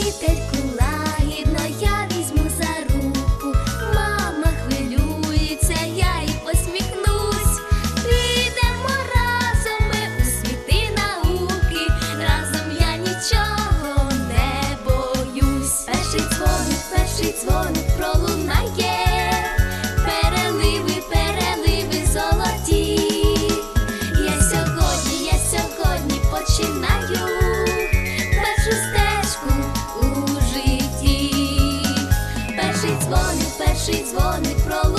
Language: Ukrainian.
Peter Cruz. дзвоник, перший дзвоник про.